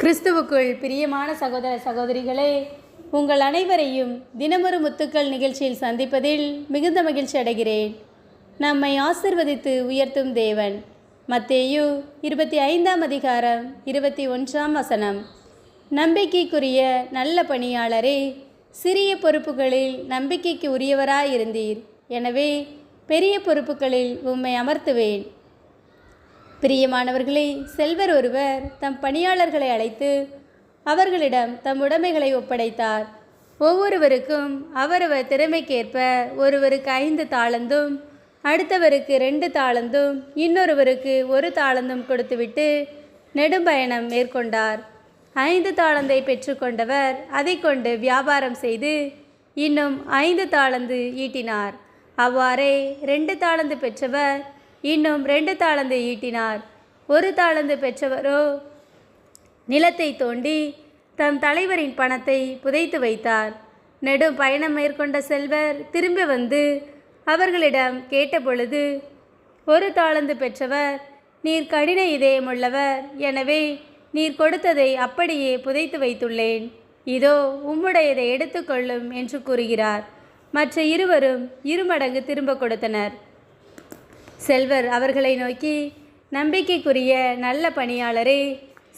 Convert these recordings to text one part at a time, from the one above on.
கிறிஸ்துவுக்குள் பிரியமான சகோதர சகோதரிகளே உங்கள் அனைவரையும் தினமொரு முத்துக்கள் நிகழ்ச்சியில் சந்திப்பதில் மிகுந்த மகிழ்ச்சி அடைகிறேன். நம்மை ஆசிர்வதித்து உயர்த்தும் தேவன். மத்தேயு இருபத்தி ஐந்தாம் அதிகாரம் இருபத்தி ஒன்றாம் வசனம். நம்பிக்கைக்குரிய நல்ல பணியாளரே சிறிய பொறுப்புகளில் நம்பிக்கைக்கு உரியவராயிருந்தீர். எனவே பெரிய பொறுப்புகளில் உம்மை அமர்த்துவேன். பிரியமானவர்களே செல்வர் ஒருவர் தம் பணியாளர்களை அழைத்து அவர்களிடம் தம் உடைமைகளை ஒப்படைத்தார். ஒவ்வொருவருக்கும் அவரவர் திறமைக்கேற்ப ஒருவருக்கு ஐந்து தாளந்தும் அடுத்தவருக்கு ரெண்டு தாளந்தும் இன்னொருவருக்கு ஒரு தாளந்தும் கொடுத்துவிட்டு நெடும்பயணம் மேற்கொண்டார். ஐந்து தாளந்தை பெற்றுக்கொண்டவர் அதை கொண்டு வியாபாரம் செய்து இன்னும் ஐந்து தாளந்து ஈட்டினார். அவ்வாறே ரெண்டு தாளந்து பெற்றவர் இன்னும் ரெண்டு தாளந்து ஈட்டினார். ஒரு தாளந்து பெற்றவரோ? நிலத்தை தோண்டி தம் தலைவரின் பணத்தை புதைத்து வைத்தார். நெடும் பயணம் மேற்கொண்ட செல்வர் திரும்பி வந்து அவர்களிடம் கேட்டபொழுது ஒரு தாளந்து பெற்றவர் நீர் கடின இதயமுள்ளவர். எனவே நீர் கொடுத்ததை அப்படியே புதைத்து வைத்துள்ளேன். இதோ உம்முடையதை எடுத்துக்கொள்ளும் என்று கூறுகிறார். மற்ற இருவரும் இருமடங்கு திரும்ப கொடுத்தனர். செல்வர் அவர்களை நோக்கி நம்பிக்கைக்குரிய நல்ல பணியாளரே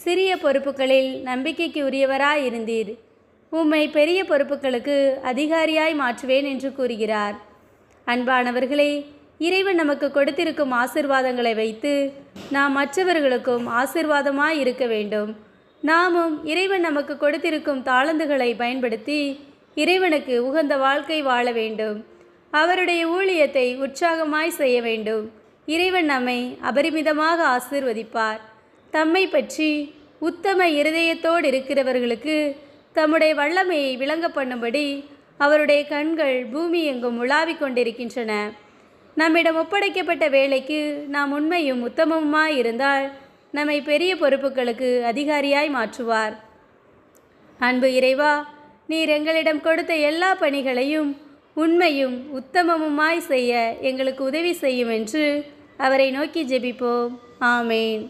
சிறிய பொறுப்புகளில் நம்பிக்கைக்கு உரியவராயிருந்தீர் உம்மை பெரிய பொறுப்புகளுக்கு அதிகாரியாய் மாற்றுவேன் என்று கூறுகிறார். அன்பானவர்களே இறைவன் நமக்கு கொடுத்திருக்கும் ஆசிர்வாதங்களை வைத்து நாம் மற்றவர்களுக்கும் ஆசிர்வாதமாய் இருக்க வேண்டும். நாமும் இறைவன் நமக்கு கொடுத்திருக்கும் தாளந்துகளை பயன்படுத்தி இறைவனுக்கு உகந்த வாழ்க்கை வாழ வேண்டும். அவருடைய ஊழியத்தை உற்சாகமாய் செய்ய வேண்டும். இறைவன் நம்மை அபரிமிதமாக ஆசீர்வதிப்பார். தம்மை பற்றி உத்தம இருதயத்தோடு இருக்கிறவர்களுக்கு தம்முடைய வல்லமையை விளங்க பண்ணும்படி அவருடைய கண்கள் பூமி எங்கும் உலாவிக் கொண்டிருக்கின்றன. நம்மிடம் ஒப்படைக்கப்பட்ட வேலைக்கு நாம் உண்மையும் உத்தமமுமாய் இருந்தால் நம்மை பெரிய பொறுப்புகளுக்கு அதிகாரியாய் மாற்றுவார். அன்பு இறைவா நீர் எங்களிடம் கொடுத்த எல்லா பணிகளையும் உண்மையும் உத்தமமுமாய் செய்ய எங்களுக்கு உதவி செய்யும் என்று அவரை நோக்கி ஜெபிப்போம். ஆமேன்.